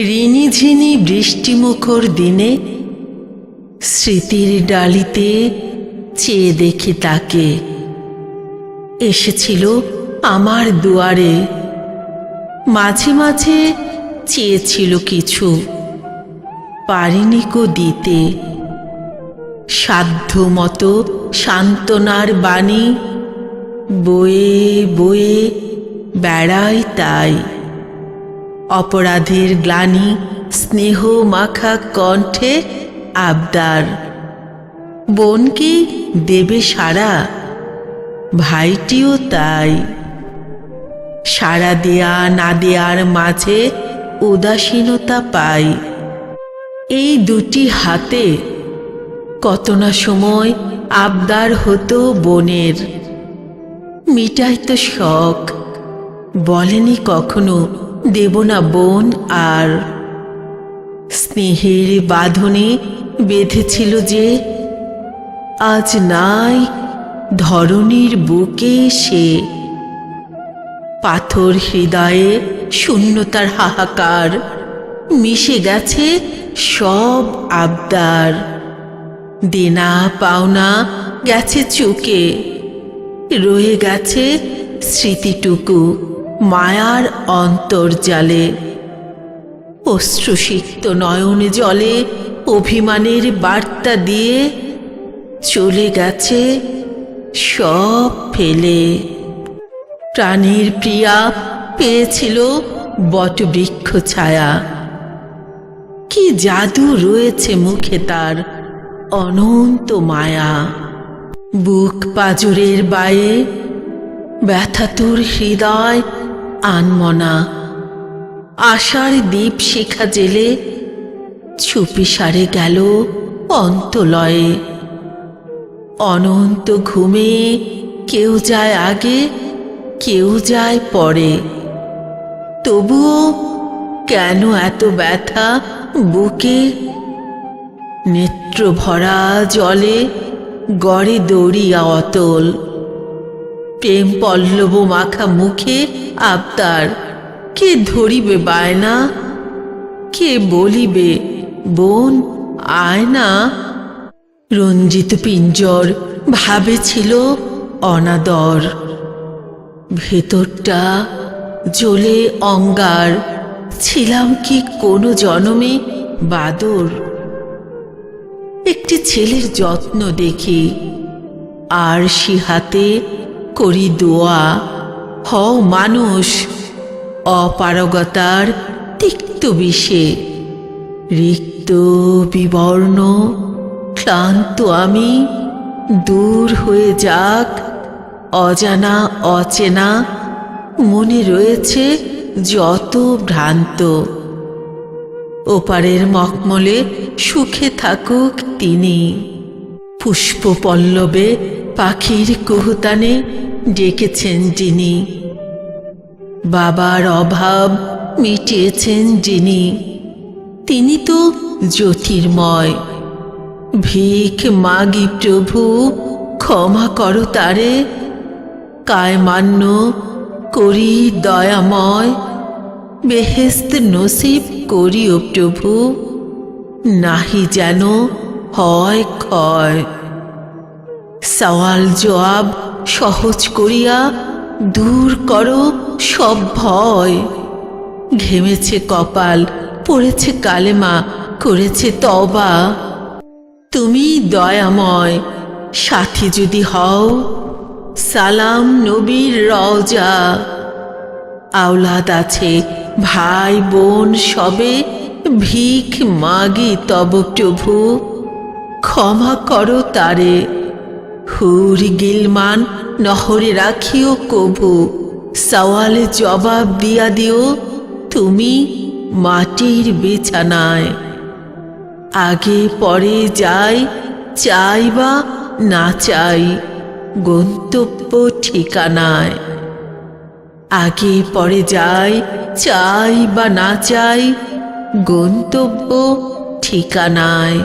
ঋণিঝিনি বৃষ্টিমুখর দিনে স্মৃতির ডালিতে চেয়ে দেখি তাকে। এসেছিল আমার দুয়ারে। মাঝে মাঝে চেয়েছিল কিছু। পারিনি কো দিতে। সাধ্য মতো সান্ত্বনার বাণী বয়ে বয়ে বেড়াই তাই। অপরাধের গ্লানি, স্নেহ মাখা কণ্ঠে আবদার। বোন কি দেবে সারা ভাইটিও তাই। সারা দেয়া না দেয়ার মাঝে উদাসীনতা পাই। এই দুটি হাতে কত না সময় আবদার হতো বনের। মিটাই তো শখ, বলেনি কখনো দেব না বোন আর স্নেহের বাঁধনে বেঁধেছিল যে, আজ নাই ধরনীর বুকে সে। পাথর হৃদয়ে শূন্যতার হাহাকার, মিশে গেছে সব আবদার। দেনা পাওনা গেছে চুকে, রয়ে গেছে স্মৃতিটুকু। মায়ার অন্তর্জালে। অশ্রুসিক্ত নয়ন জলে অভিমানের বার্তা দিয়ে চলে গেছে সব ফেলে। প্রাণীর প্রিয়া পেয়েছিল বটবৃক্ষ ছায়া। কি জাদু রয়েছে মুখে তার অনন্ত মায়া। বুক পাজরের বায়ে ব্যথা তোর হৃদয় আনমনা। আশার দ্বীপ শিখা জেলে ছুপি সারে গেল অন্তলয়ে। অনন্ত ঘুমে কেউ যায় আগে, কেউ যায় পরে। তবুও কেন এত ব্যথা বুকে? নেত্র ভরা জলে গড়ে দৌড়িয়া অতল। প্রেম পল্লব মাখা মুখে আবতার কে ধরিবে বায়না? কে বলিবে, বোন আয়না রঞ্জিত পিঞ্জর ভাবে ছিল অনাদর। ভেতরটা জ্বলে অঙ্গার। ছিলাম কি কোনো জনমে বাদর? একটি ছেলের যত্ন দেখি। আর সে হাতে করি দোয়া। হও মানুষ, অপারগতার তিক্ত বিষে। রিক্ত বিবর্ণ, ক্লান্ত আমি, দূর হয়ে যাক, অজানা, অচেনা, মনে রয়েছে যত ভ্রান্ত। ওপারের মকমলে সুখে থাকুক তিনি। পুষ্প পল্লবে পাখির কুহুতানে ডেকেছেন যিনি। বাবার অভাব মিটিয়েছেন যিনি। তিনি তো জ্যোতির্ময়। ভিক মাগি প্রভু, ক্ষমা করো তারে। কায়মান্য করি দয়াময়। বেহেস্ত নসিব করিও প্রভু। নাহি যেন হয় ক্ষয়। সওয়াল জবাব সহজ করিয়া দূর করো সব ভয়। ঘেমেছে কপাল, পড়েছে কালেমা, করেছে তবা তুমি দয়াময়, সাথী যদি হও, সালাম নবীর রওজা। আওলাদ আছে, ভাই, বোন সবে ভিখ মাগি তব প্রভু। ক্ষমা করো তারে, হুর গিলমান নহরে রাখিও কভু। সওয়ালে জবাব দিয়া দিও, তুমি মাটির বিছানায়। আগে পরে যাই, চাই বা না চাই, গন্তব্য ঠিকানায়। আগে পরে যাই, চাই বা না চাই, গন্তব্য ঠিকানায়।